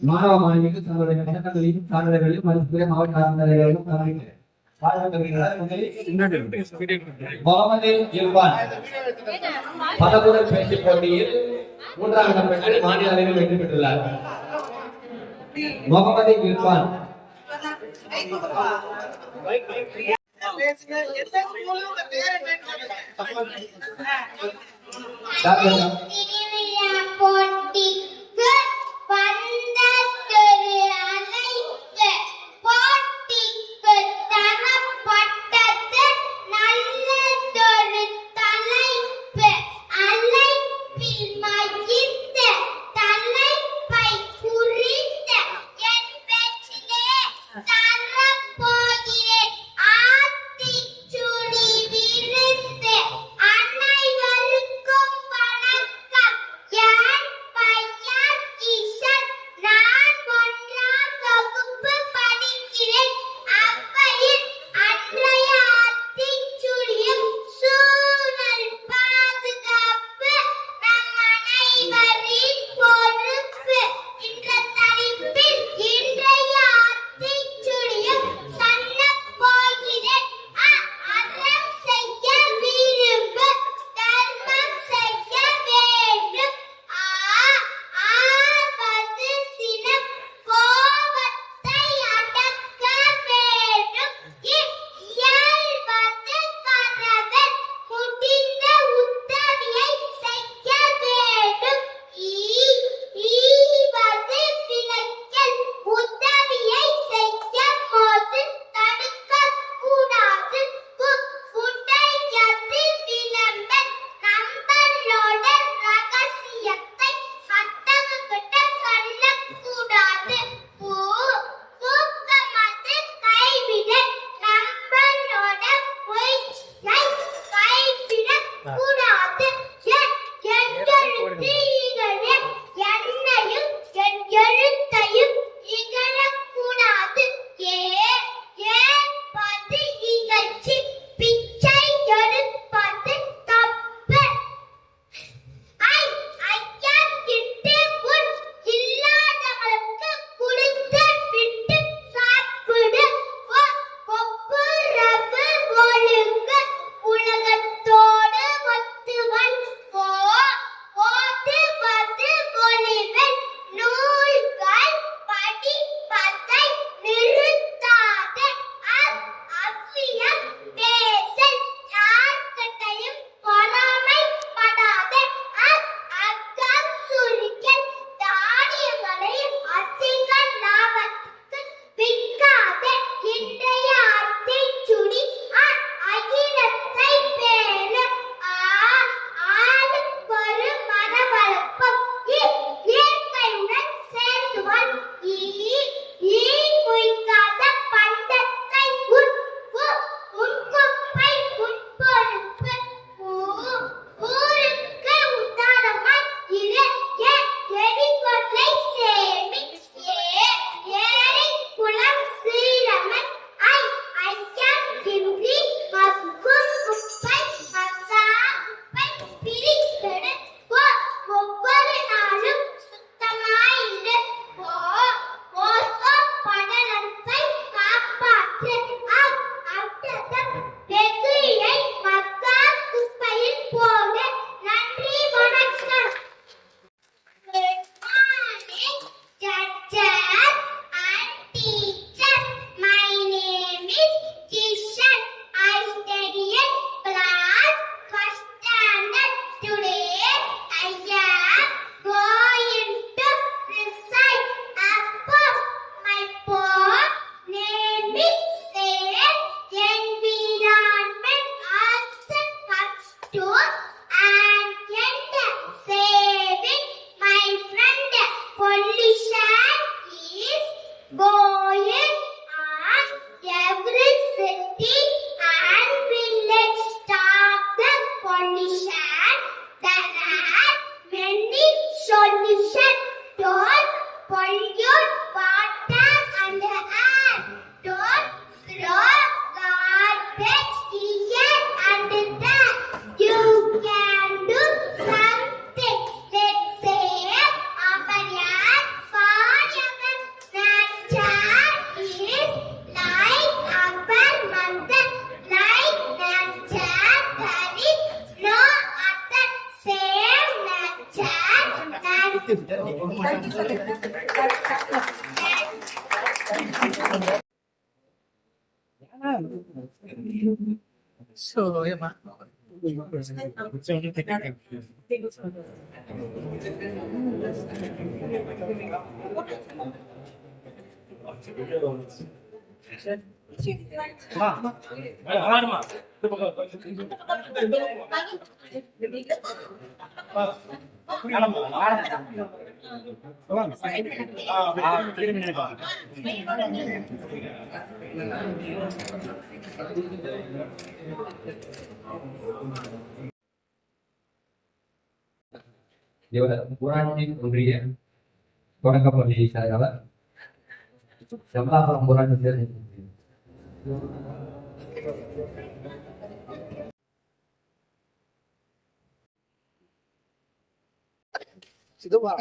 மாணவ மாணவிகள் தங்களுடைய கணக்கங்களையும் சான்றிதழ்களையும் மதிப்புரை மாவட்ட ஆளுநர்களையும் முகமது இர்பான் பதகுரல் பேச்சு போட்டியில் மூன்றாம் இடம் பெற்று மாநில அளவில் வெற்றி பெற்றுள்ளார். முகமது இர்பான் That 嗯嗯嗯嗯嗯 ஊராட்சி ஒன்றிய தொடக்கப்பள்ளி தலைவர் செம்பாபுரம் ஊராட்சி సిద్ధమా